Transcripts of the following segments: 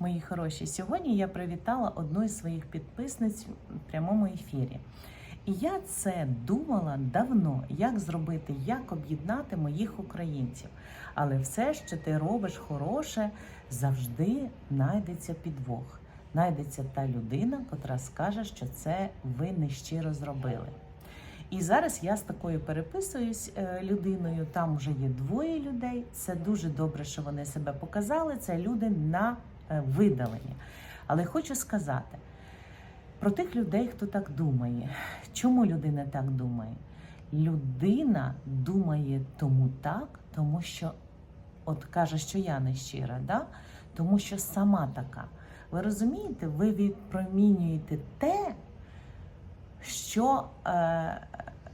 Мої хороші, сьогодні я привітала одну із своїх підписниць в прямому ефірі. І я це думала давно, як зробити, як об'єднати моїх українців. Але все, що ти робиш хороше, завжди знайдеться підвох. Найдеться та людина, котра скаже, що це ви нещиро зробили. І зараз я з такою переписуюсь е, людиною. Там вже є двоє людей. Це дуже добре, що вони себе показали. Це люди на е, видалення. Але хочу сказати про тих людей, хто так думає. Чому людина так думає? Людина думає тому так, тому що от каже, що я не щира, да? тому що сама така. Ви розумієте, ви відпромінюєте те, що е,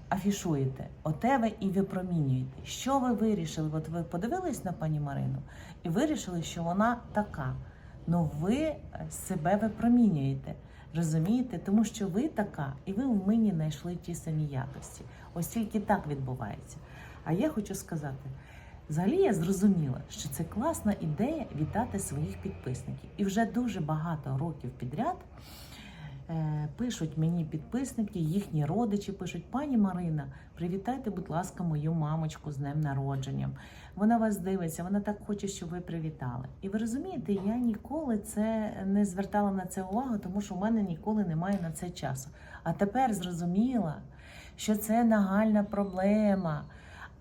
афішуєте, оте ви і випромінюєте. Що ви вирішили? От ви подивились на пані Марину і вирішили, що вона така. Ну ви е, себе випромінюєте. Розумієте, тому що ви така, і ви в мені знайшли ті самі якості. Ось тільки так відбувається. А я хочу сказати: взагалі я зрозуміла, що це класна ідея вітати своїх підписників. І вже дуже багато років підряд пишуть мені підписники, їхні родичі пишуть: пані Марина, привітайте, будь ласка, мою мамочку з днем народження. Вона вас дивиться, вона так хоче, щоб ви привітали. І ви розумієте, я ніколи це не звертала на це увагу, тому що в мене ніколи немає на це часу. А тепер зрозуміла, що це нагальна проблема.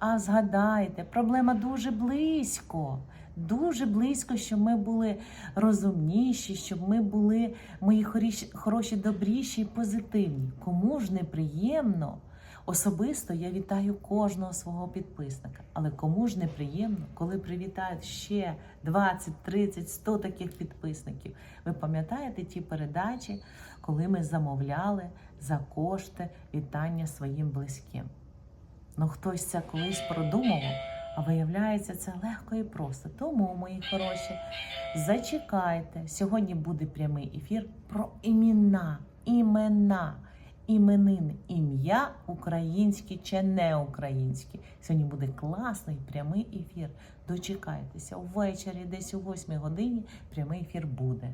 А згадайте, проблема дуже близько. Дуже близько, щоб ми були розумніші, щоб ми були мої хороші, добріші і позитивні. Кому ж неприємно? Особисто я вітаю кожного свого підписника. Але кому ж неприємно, коли привітають ще 20, 30, 100 таких підписників? Ви пам'ятаєте ті передачі, коли ми замовляли за кошти вітання своїм близьким? Ну, хтось це колись продумував, а виявляється, це легко і просто. Тому, мої хороші, зачекайте. Сьогодні буде прямий ефір про імена, імена, іменини, ім'я українські чи не українські. Сьогодні буде класний прямий ефір. Дочекайтеся, ввечері, десь о 8 годині прямий ефір буде.